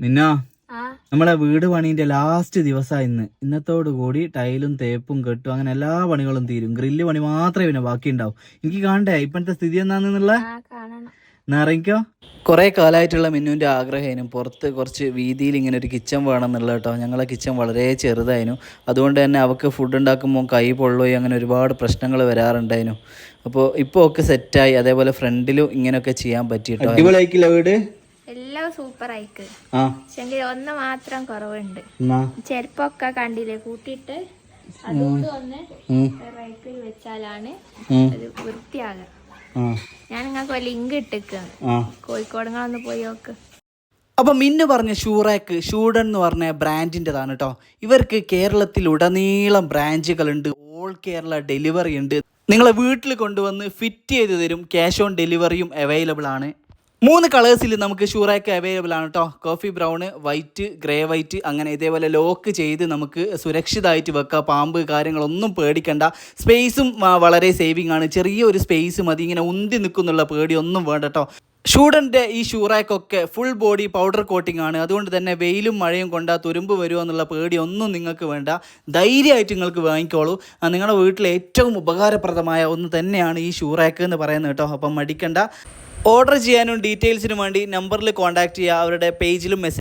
മിന്ന ആ. നമ്മളെ വീട് പണീന്റെ ലാസ്റ്റ് ദിവസമാണ് ഇന്ന്. ഇന്നത്തോടു കൂടി ടൈലും തേപ്പും കെട്ടും അങ്ങനെ എല്ലാ പണികളും തീരും. ഗ്രില്ല് പണി മാത്രമേ പിന്നെ ബാക്കി ഉണ്ടാവും എനിക്ക് കാണണ്ടേ? ഇപ്പോഴത്തെ സ്ഥിതി എന്താണെന്നുള്ള? ആ കാണണം. നിറയ്ക്കോ കുറെ കാലമായിട്ടുള്ള മിന്നുവിന്റെ ആഗ്രഹമായിരുന്നു പുറത്ത് കുറച്ച് വീതിയിൽ ഇങ്ങനെ ഒരു കിച്ചൺ വേണം എന്നുള്ള കേട്ടോ. ഞങ്ങളെ കിച്ചൺ വളരെ ചെറുതായിരുന്നു. അതുകൊണ്ട് തന്നെ അവൾക്ക് ഫുഡ് ഉണ്ടാക്കുമ്പോൾ കൈ പൊള്ളുകയും അങ്ങനെ ഒരുപാട് പ്രശ്നങ്ങൾ വരാറുണ്ടായിരുന്നു. അപ്പോൾ ഇപ്പോൾ ഒക്കെ സെറ്റായി അതേപോലെ ഫ്രണ്ടിലും ഇങ്ങനെയൊക്കെ ചെയ്യാൻ പറ്റിയിട്ടോ? വീട്? എല്ലാം സൂപ്പർ ആയിക്ക്. പക്ഷെങ്കിൽ ഒന്ന് മാത്രം കുറവുണ്ട്. ചെരുപ്പൊക്കെ കണ്ടില്ലേ? കൂട്ടിയിട്ട് അതുകൊണ്ട് ഒന്ന് റൈക്കിൽ വെച്ചാലാണ് അത് വൃത്തിയാകുക ഞാൻ നിങ്ങൾക്ക് ലിങ്ക് ഇട്ടിക്കാണ്. ആ. കോഴിക്കോട് ഒന്ന് പോയി നോക്ക്. അപ്പൊ മിന്നു പറഞ്ഞ ഷൂറേക്ക് ഷൂഡൻ എന്ന് പറഞ്ഞ ബ്രാൻഡിന്റെതാണ് കേട്ടോ ഇവർക്ക് കേരളത്തിൽ ഉടനീളം ബ്രാഞ്ചുകളുണ്ട്. ഓൾ കേരള ഡെലിവറി ഉണ്ട് നിങ്ങളെ വീട്ടിൽ കൊണ്ടുവന്ന് ഫിറ്റ് ചെയ്ത് തരും. ക്യാഷ് ഓൺ ഡെലിവറിയും അവൈലബിൾ ആണ്. മൂന്ന് കളേഴ്സിൽ നമുക്ക് ഷൂറാക്ക് അവൈലബിൾ ആണ് കേട്ടോ coffee brown white grey white അങ്ങനെ ഇതേപോലെ ലോക്ക് ചെയ്ത് നമുക്ക് സുരക്ഷിതമായിട്ട് വെക്കാം. പാമ്പ് കാര്യങ്ങളൊന്നും പേടിക്കണ്ട. സ്പേസും വളരെ സേവിങ് ആണ്. ചെറിയൊരു സ്പേസ് മതി. ഇങ്ങനെ ഉന്തി നിൽക്കുന്നുള്ള പേടിയൊന്നും വേണ്ട കേട്ടോ ഷൂഡന്റെ ഈ ഷൂറാക്കൊക്കെ ഫുൾ ബോഡി പൗഡർ കോട്ടിംഗ് ആണ്. അതുകൊണ്ട് തന്നെ വെയിലും മഴയും കൊണ്ടാ തുരുമ്പ് വരുമോ എന്നുള്ള പേടിയൊന്നും നിങ്ങൾക്ക് വേണ്ട. ധൈര്യമായിട്ട് നിങ്ങൾക്ക് വാങ്ങിക്കോളൂ. നിങ്ങളുടെ വീട്ടിലെ ഏറ്റവും ഉപകാരപ്രദമായ ഒന്ന് തന്നെയാണ് ഈ ഷൂറാക്ക് എന്ന് പറയുന്നത് കേട്ടോ അപ്പം മടിക്കണ്ട. ഓർഡർ ചെയ്യാനും ഡീറ്റെയിൽസിനും വേണ്ടി നമ്പറിൽ കോൺടാക്ട് ചെയ്യുക അവരുടെ പേജിലും മെസ്സേജ്